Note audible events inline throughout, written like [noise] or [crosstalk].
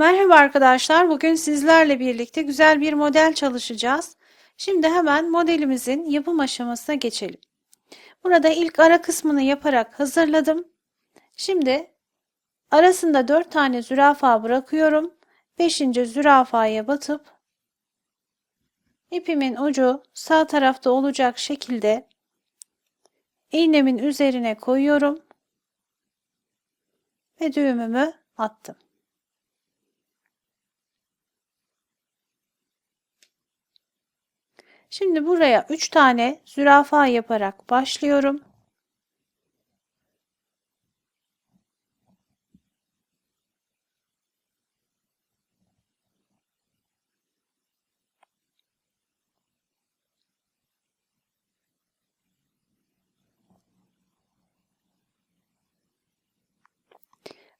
Merhaba arkadaşlar. Bugün sizlerle birlikte güzel bir model çalışacağız. Şimdi hemen modelimizin yapım aşamasına geçelim. Burada ilk ara kısmını yaparak hazırladım. Şimdi arasında 4 tane zürafa bırakıyorum. 5. zürafaya batıp ipimin ucu sağ tarafta olacak şekilde iğnemin üzerine koyuyorum ve düğümümü attım. Şimdi buraya 3 tane zürafa yaparak başlıyorum.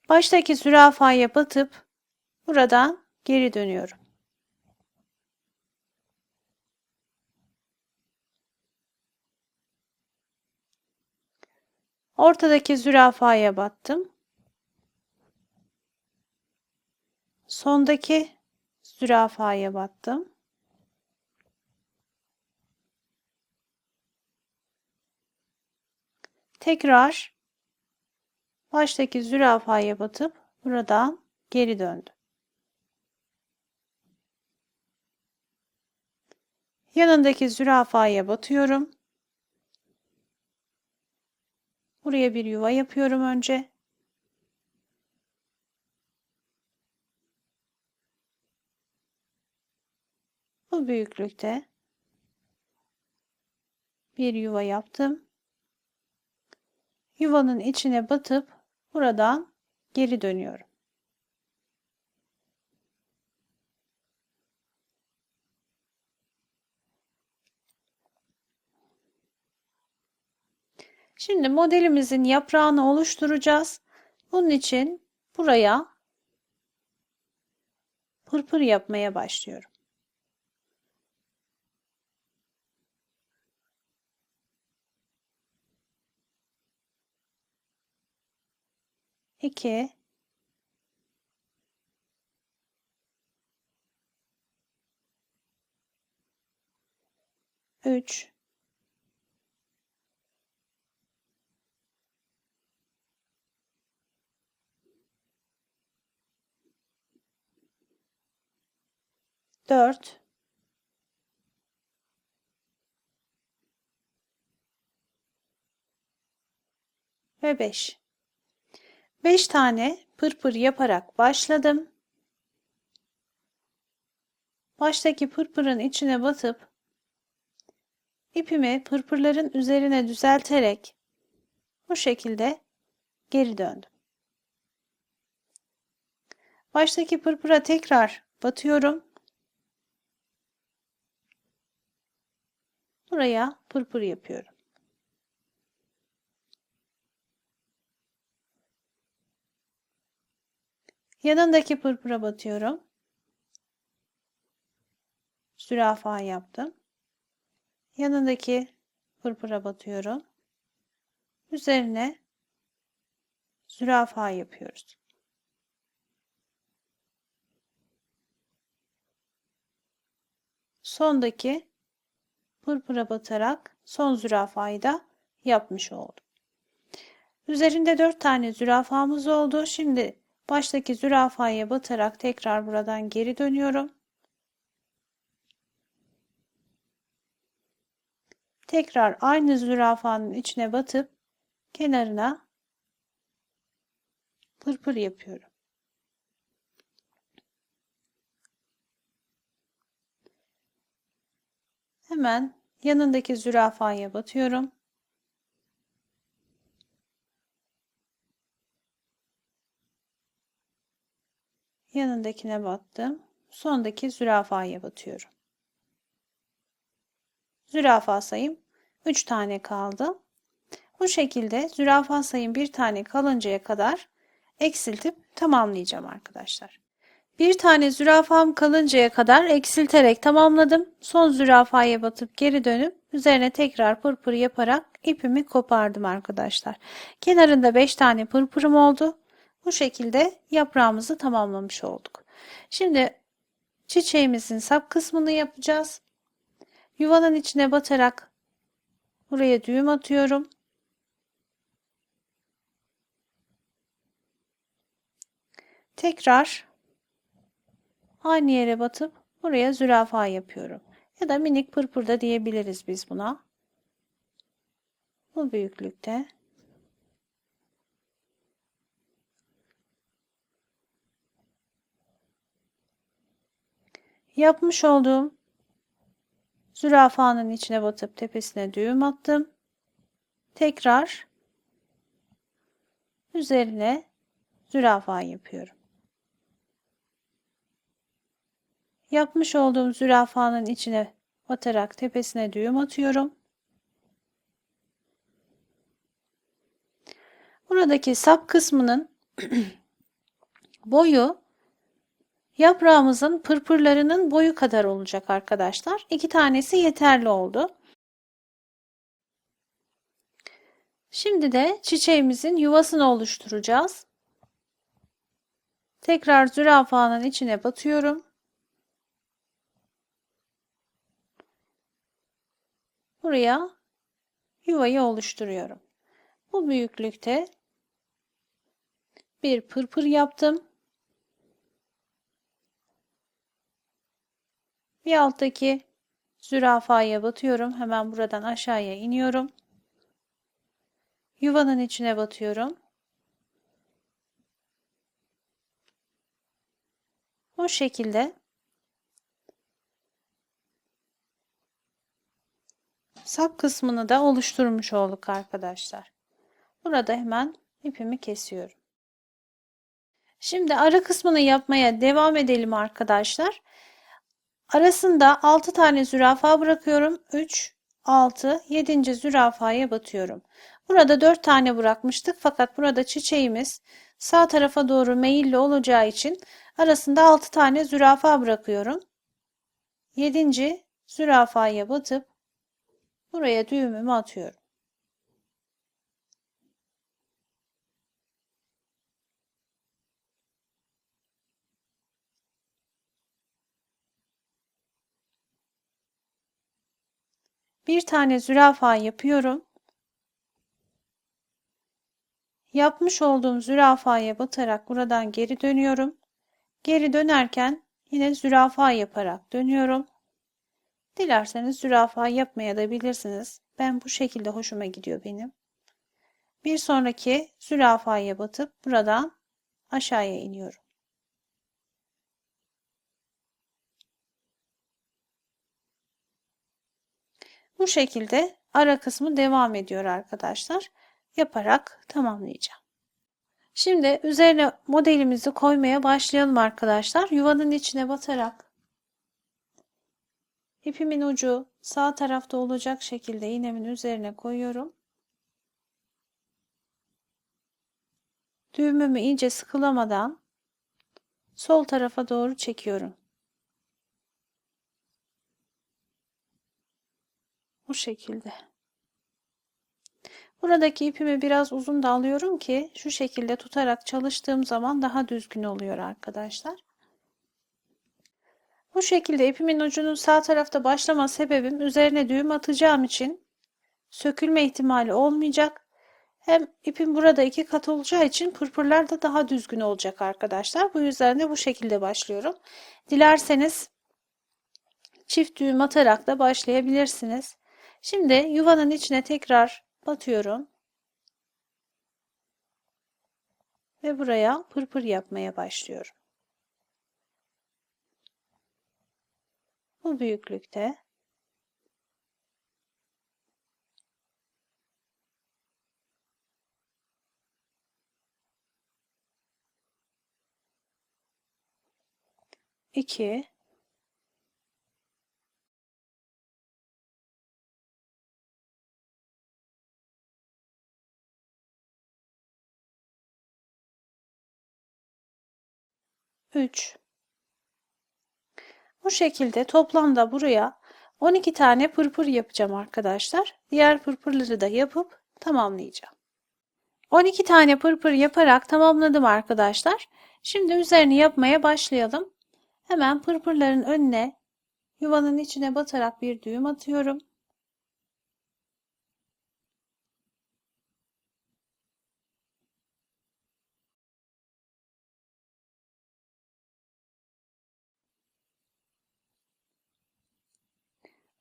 Baştaki zürafaya batıp buradan geri dönüyorum. Ortadaki zürafaya battım. Sondaki zürafaya battım. Tekrar baştaki zürafaya batıp buradan geri döndüm. Yanındaki zürafaya batıyorum. Buraya bir yuva yapıyorum önce. Bu büyüklükte bir yuva yaptım. Yuvanın içine batıp buradan geri dönüyorum. Şimdi modelimizin yaprağını oluşturacağız. Bunun için buraya pırpır yapmaya başlıyorum. İki, üç, dört, ve beş. Beş tane pırpır yaparak başladım. Baştaki pırpırın içine batıp ipimi pırpırların üzerine düzelterek bu şekilde geri döndüm. Baştaki pırpıra tekrar batıyorum. Buraya pırpır yapıyorum. Yanındaki pırpıra batıyorum. Zürafa yaptım. Yanındaki pırpıra batıyorum. Üzerine zürafa yapıyoruz. Sondaki pırpıra batarak son zürafayı da yapmış oldum. Üzerinde 4 tane zürafamız oldu. Şimdi baştaki zürafaya batarak tekrar buradan geri dönüyorum. Tekrar aynı zürafanın içine batıp kenarına pırpır yapıyorum. Hemen yanındaki zürafaya batıyorum. Yanındakine battım. Sondaki zürafaya batıyorum. Zürafa sayım 3 tane kaldı. Bu şekilde zürafa sayım bir tane kalıncaya kadar eksiltip tamamlayacağım arkadaşlar. Bir tane zürafam kalıncaya kadar eksilterek tamamladım. Son zürafaya batıp geri dönüp üzerine tekrar pırpır yaparak ipimi kopardım arkadaşlar. Kenarında 5 tane pırpırım oldu. Bu şekilde yaprağımızı tamamlamış olduk. Şimdi çiçeğimizin sap kısmını yapacağız. Yuvanın içine batarak buraya düğüm atıyorum. Tekrar aynı yere batıp buraya zürafa yapıyorum. Ya da minik pırpır da diyebiliriz biz buna. Bu büyüklükte. Yapmış olduğum zürafanın içine batıp tepesine düğüm attım. Tekrar üzerine zürafa yapıyorum. Yapmış olduğum zürafanın içine batarak tepesine düğüm atıyorum. Buradaki sap kısmının [clears throat] boyu yaprağımızın pırpırlarının boyu kadar olacak arkadaşlar. İki tanesi yeterli oldu. Şimdi de çiçeğimizin yuvasını oluşturacağız. Tekrar zürafanın içine batıyorum. Buraya yuvayı oluşturuyorum. Bu büyüklükte bir pırpır yaptım. Bir alttaki zürafaya batıyorum. Hemen buradan aşağıya iniyorum. Yuvanın içine batıyorum. Bu şekilde sap kısmını da oluşturmuş olduk arkadaşlar. Burada hemen ipimi kesiyorum. Şimdi ara kısmını yapmaya devam edelim arkadaşlar. Arasında 6 tane zürafa bırakıyorum. 3, 6, 7. zürafaya batıyorum. Burada 4 tane bırakmıştık fakat burada çiçeğimiz sağ tarafa doğru meyilli olacağı için arasında 6 tane zürafa bırakıyorum. 7. zürafaya batıp buraya düğümümü atıyorum. Bir tane zürafa yapıyorum. Yapmış olduğum zürafaya batarak buradan geri dönüyorum. Geri dönerken yine zürafa yaparak dönüyorum. Dilerseniz zürafa yapmaya da bilirsiniz. Ben bu şekilde hoşuma gidiyor benim. Bir sonraki zürafaya batıp buradan aşağıya iniyorum. Bu şekilde ara kısmı devam ediyor arkadaşlar. Yaparak tamamlayacağım. Şimdi üzerine modelimizi koymaya başlayalım arkadaşlar. Yuvanın içine batarak ipimin ucu sağ tarafta olacak şekilde iğnemin üzerine koyuyorum. Düğümümü iyice sıkılamadan sol tarafa doğru çekiyorum. Bu şekilde. Buradaki ipimi biraz uzun da alıyorum ki şu şekilde tutarak çalıştığım zaman daha düzgün oluyor arkadaşlar. Bu şekilde ipimin ucunun sağ tarafta başlama sebebim üzerine düğüm atacağım için sökülme ihtimali olmayacak. Hem ipim burada iki kat olacağı için pırpırlar da daha düzgün olacak arkadaşlar. Bu yüzden de bu şekilde başlıyorum. Dilerseniz çift düğüm atarak da başlayabilirsiniz. Şimdi yuvanın içine tekrar batıyorum. Ve buraya pırpır yapmaya başlıyorum. Bu büyüklükte. İki. 3 Bu şekilde toplamda buraya 12 tane pırpır yapacağım arkadaşlar. Diğer pırpırları da yapıp tamamlayacağım. 12 tane pırpır yaparak tamamladım arkadaşlar. Şimdi üzerini yapmaya başlayalım. Hemen pırpırların önüne yuvanın içine batarak bir düğüm atıyorum.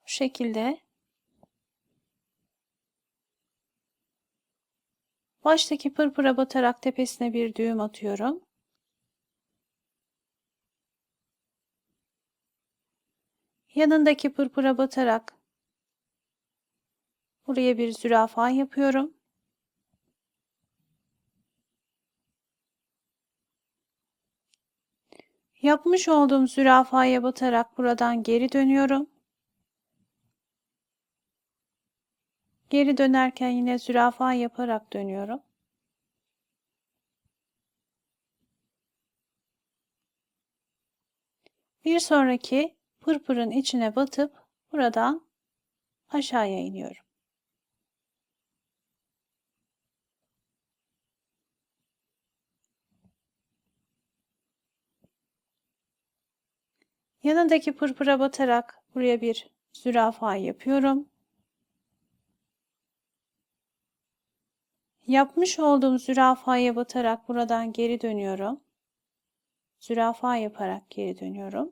Bu şekilde baştaki pırpıra batarak tepesine bir düğüm atıyorum. Yanındaki pırpıra batarak buraya bir zürafa yapıyorum. Yapmış olduğum zürafaya batarak buradan geri dönüyorum. Geri dönerken yine zürafa yaparak dönüyorum. Bir sonraki pırpırın içine batıp buradan aşağıya iniyorum. Yanındaki pırpıra batarak buraya bir zürafa yapıyorum. Yapmış olduğum zürafaya batarak buradan geri dönüyorum. Zürafa yaparak geri dönüyorum.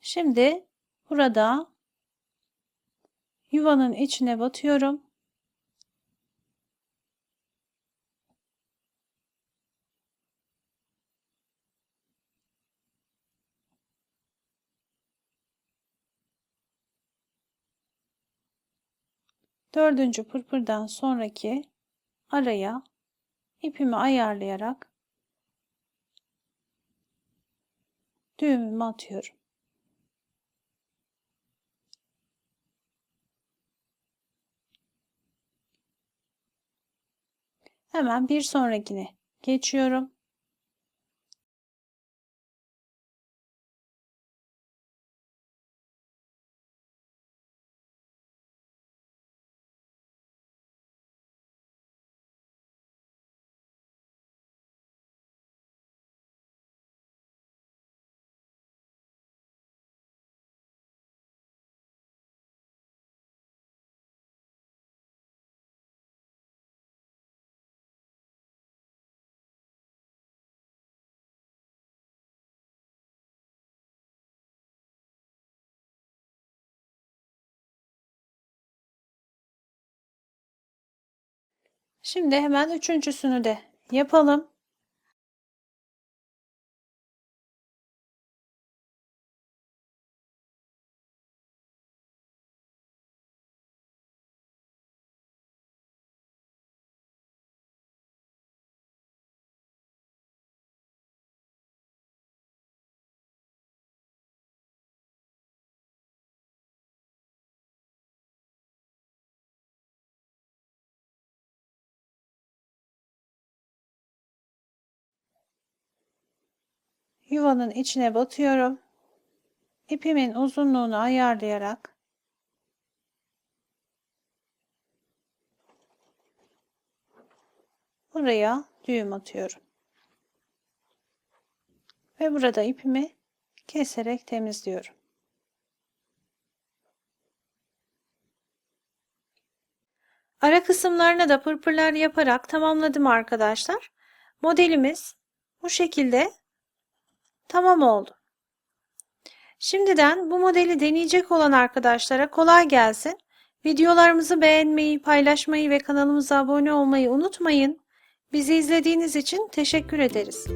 Şimdi burada yuvanın içine batıyorum. Dördüncü pırpırdan sonraki araya ipimi ayarlayarak düğümümü atıyorum. Hemen bir sonrakine geçiyorum. Şimdi hemen üçüncüsünü de yapalım. Yuvanın içine batıyorum. İpimin uzunluğunu ayarlayarak buraya düğüm atıyorum. Ve burada ipimi keserek temizliyorum. Ara kısımlarına da pırpırlar yaparak tamamladım arkadaşlar. Modelimiz bu şekilde Tamam oldu. Şimdiden bu modeli deneyecek olan arkadaşlara kolay gelsin. Videolarımızı beğenmeyi, paylaşmayı ve kanalımıza abone olmayı unutmayın. Bizi izlediğiniz için teşekkür ederiz.